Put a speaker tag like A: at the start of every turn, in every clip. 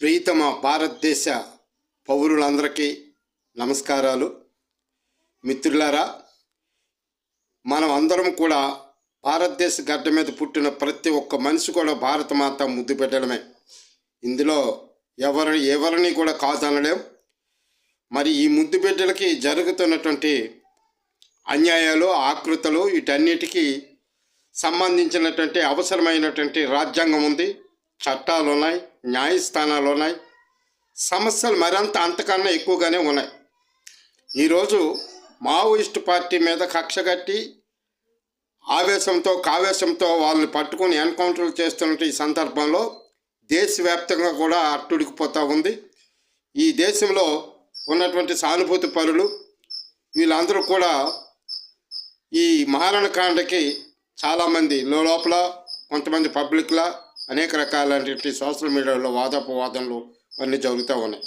A: ప్రీతమ భారతదేశ పౌరులందరికీ నమస్కారాలు. మిత్రులారా మనం అందరం కూడా భారతదేశ గడ్డ మీద పుట్టిన ప్రతి ఒక్క మనిషి కూడా భారత మాత ముద్దు పెట్టడమే. ఇందులో ఎవరు ఎవరిని కూడా కాదనలేం. మరి ఈ ముద్దు బిడ్డలకి జరుగుతున్నటువంటి అన్యాయాలు ఆకృతలు వీటన్నిటికీ సంబంధించినటువంటి అవసరమైనటువంటి రాజ్యాంగం ఉంది చట్టాలు ఉన్నాయి న్యాయస్థానాలు ఉన్నాయి సమస్యలు మరింత అంతకన్నా ఎక్కువగానే ఉన్నాయి. ఈరోజు మావోయిస్టు పార్టీ మీద కక్ష కట్టి ఆవేశంతో కావేశంతో వాళ్ళని పట్టుకొని ఎన్కౌంటర్లు చేస్తున్న ఈ సందర్భంలో దేశవ్యాప్తంగా కూడా అట్టుడికిపోతూ ఉంది. ఈ దేశంలో ఉన్నటువంటి సానుభూతి పరులు వీళ్ళందరూ కూడా ఈ మహారణకాండకి చాలామంది లోపల కొంతమంది పబ్లిక్లా అనేక రకాలైనటువంటి సోషల్ మీడియాలో వాదోపవాదనలు అన్నీ జరుగుతూ ఉన్నాయి.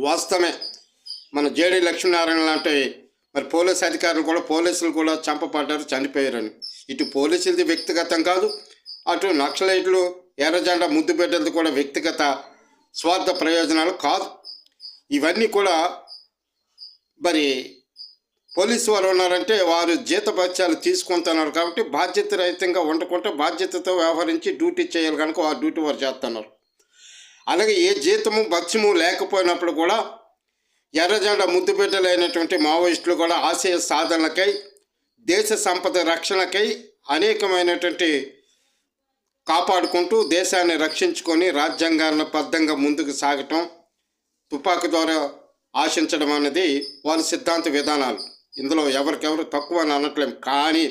A: వాస్తవమే మన జేడి లక్ష్మీనారాయణ లాంటి మరి పోలీస్ అధికారులు కూడా పోలీసులు కూడా చంపబడ్డారు చనిపోయారని. ఇటు పోలీసులది వ్యక్తిగతం కాదు అటు నక్సలైట్లు ఎర్రజెండా ముద్దు బిడ్డలది కూడా వ్యక్తిగత స్వార్థ ప్రయోజనాలు కాదు. ఇవన్నీ కూడా మరి పోలీసు వారు ఉన్నారంటే వారు జీతభత్యాలు తీసుకుంటున్నారు కాబట్టి బాధ్యత రహితంగా ఉండకుండా బాధ్యతతో వ్యవహరించి డ్యూటీ చేయాలి కనుక వారు డ్యూటీ వారు చేస్తున్నారు. అలాగే ఏ జీతము భత్యము లేకపోయినప్పుడు కూడా ఎర్రజెండా ముద్దుబిడ్డలైనటువంటి మావోయిస్టులు కూడా ఆశయ సాధనలకై దేశ సంపద రక్షణకై అనేకమైనటువంటి కాపాడుకుంటూ దేశాన్ని రక్షించుకొని రాజ్యాంగాలను బద్ధంగా ముందుకు సాగటం తుపాకీ ద్వారా ఆశించడం అనేది వాళ్ళ సిద్ధాంత విధానాలు. ఇందులో ఎవరికెవరు తక్కువ అని అనట్లేం. కానీ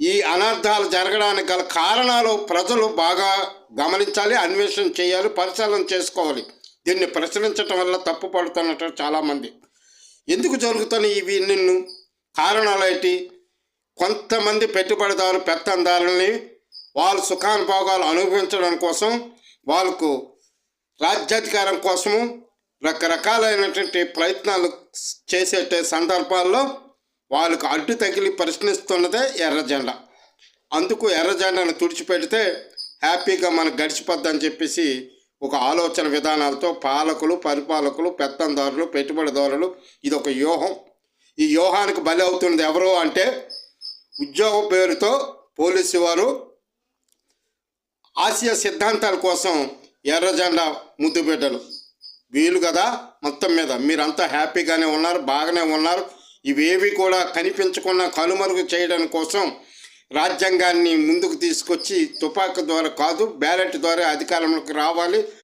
A: ఈ అనర్థాలు జరగడానికి గల కారణాలు ప్రజలు బాగా గమనించాలి అన్వేషణ చేయాలి పరిశీలన చేసుకోవాలి. దీన్ని ప్రశ్నించటం వల్ల తప్పు పడుతున్నట్టు చాలామంది. ఎందుకు జరుగుతున్నాయి ఇవి నిన్ను కారణాలు ఏంటి? కొంతమంది పెట్టుబడిదారు పెత్తందారుల్ని వాళ్ళ సుఖానుభోగాలు అనుభవించడం కోసం వాళ్ళకు రాజ్యాధికారం కోసము రకరకాలైనటువంటి ప్రయత్నాలు చేసేట సందర్భాల్లో వాళ్ళకు అడ్డు తగిలి ప్రశ్నిస్తున్నదే ఎర్రజెండ అందుకు ఎర్రజెండను తుడిచిపెడితే హ్యాపీగా మనకు గడిచిపోద్దని చెప్పేసి ఒక ఆలోచన విధానాలతో పాలకులు పరిపాలకులు పెత్తందారులు పెట్టుబడిదారులు ఇది ఒక వ్యూహం. ఈ వ్యూహానికి బలి అవుతున్నది ఎవరు అంటే ఉద్యోగ పేరుతో పోలీసు వారు. ఆసియా సిద్ధాంతాల కోసం ఎర్రజెండా ముద్దుబిడ్డలు ముద్దు బిడ్డలు వీలు కదా మొత్తం మీద. మీరంతా హ్యాపీగానే ఉన్నారు బాగానే ఉన్నారు. ఇవేవి కూడా కనిపించకుండా కనుమరుగు చేయడం కోసం రాజ్యాంగాన్ని ముందుకు తీసుకొచ్చి తుపాకు ద్వారా కాదు బ్యాలెట్ ద్వారా అధికారంలోకి రావాలి.